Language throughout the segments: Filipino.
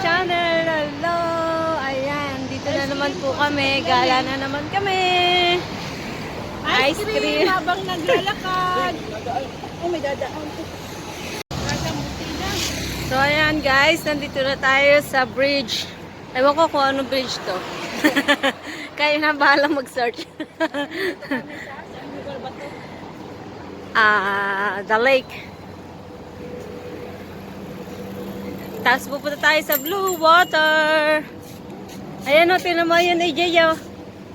channel! Hello! Ayan, dito na naman po kami. Gala na naman kami. Ice cream. habang naglalakad. Oh, may dadaan. So ayan guys, nandito na tayo sa bridge. Ewan ko kung anong bridge to. Kayo na bahala mag-search. Ah, the lake. Tapos pupunta tayo sa blue water. Ayan o, tinan mo yun AJ oh.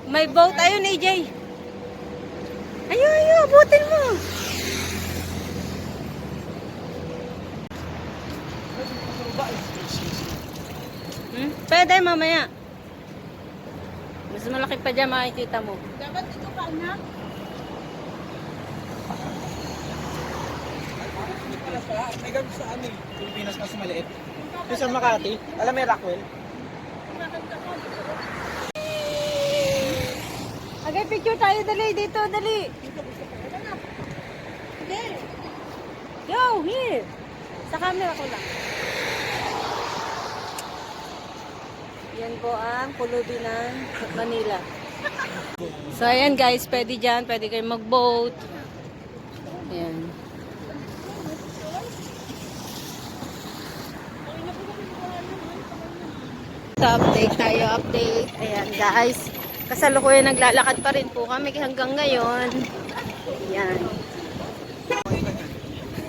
May boat. Ayun AJ. Ayun, ayun, abutin mo. Hmm? Pwede mamaya. Mas malaki pa dyan makikita mo. Dapat ito ka na. May gag sa ano eh, Pilipinas mas maliit. Yung sa Makati, alam mo yung Rockwell? Agay picture tayo, dali. Dito, dali. Hindi. Go, here. Sa camera ko lang. Yan po ang pulubi ng Manila. So, ayan guys, pwede dyan. Pwede kayo mag-boat. Ayan. So, update tayo, update. Ayan guys. Kasalukuyan naglalakad pa rin po kami hanggang ngayon. Ayan.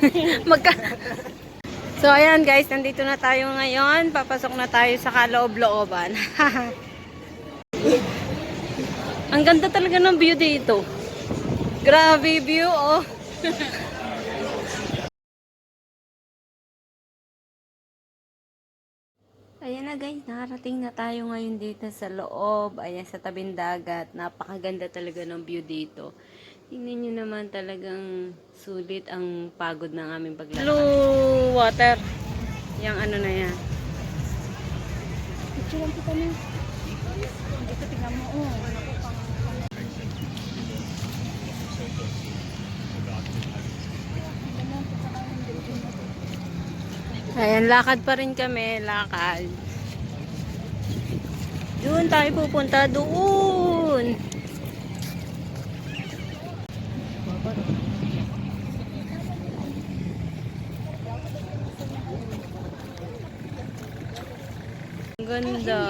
Magka So ayan guys, nandito na tayo ngayon. Papasok na tayo sa kaloob-looban. Ang ganda talaga ng view dito. Grabe view oh. Ayan na guys, nakarating na tayo ngayon dito sa loob. Ayan sa tabing dagat. Napakaganda talaga ng view dito. Tingnan nyo naman talagang sulit ang pagod ng aming paglalakad. Blue water. Yang ano na yan. Picture lang kita na. Dito tingnan mo. Oh. Ayan, lakad pa rin kami. Lakad. Doon tayo pupunta. Doon. Ang ganda.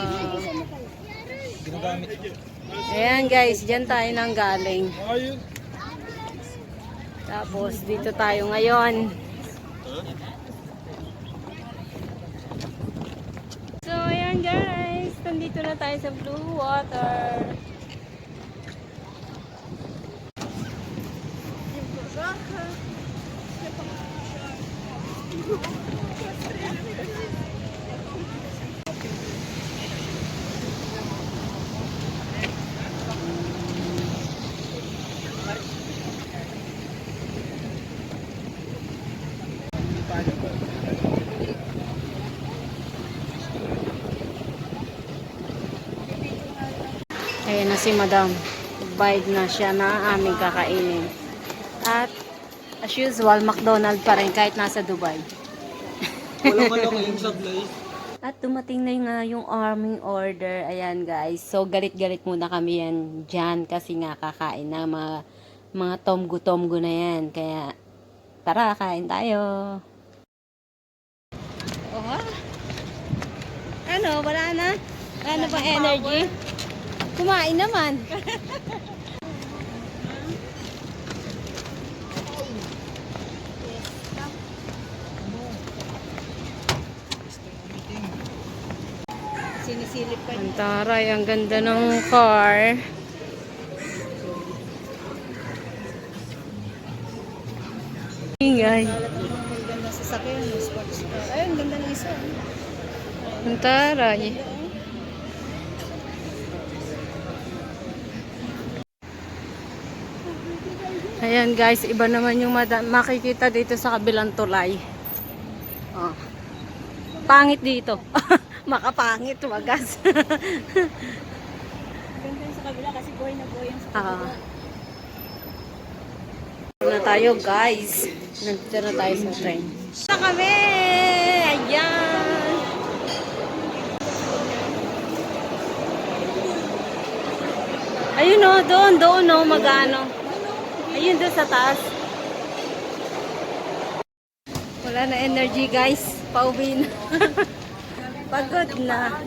Ayan guys, dyan tayo nang galing. Tapos dito tayo ngayon. So ayan guys, nandito na tayo sa blue water. Ayan na si madam. Nagbayad na siya na aming kakainin. At as usual, McDonald pa rin kahit nasa Dubai. Walang malaki yung sablay. At dumating na nga yung arming order. Ayan guys. So galit-galit muna kami yan dyan kasi nga kakain na mga, mga tomgo-tomgo na yan. Kaya tara, kain tayo. Oha. Ano, wala na? Wala na bang energy? Kumain naman. Sinisilip pa Ang taray, ang ganda ng car. Ingay. Ang ganda sa sakyan, no, sports car. Ay, ang ganda ng isa. Ang taray. Ayan guys, iba naman yung makikita dito sa kabilang tulay. Oh. Pangit dito. Makapangit, wagas. Ganda sa kabila kasi buhay na buhay yung sa ah. kabila. Uh, tayo guys. Nandito na tayo sa train. Na kami! Ayan! Ayun o, no, doon, doon o, no, mag-ano. Ayun doon sa taas. Wala na energy, guys. Pauwi na. Pagod na.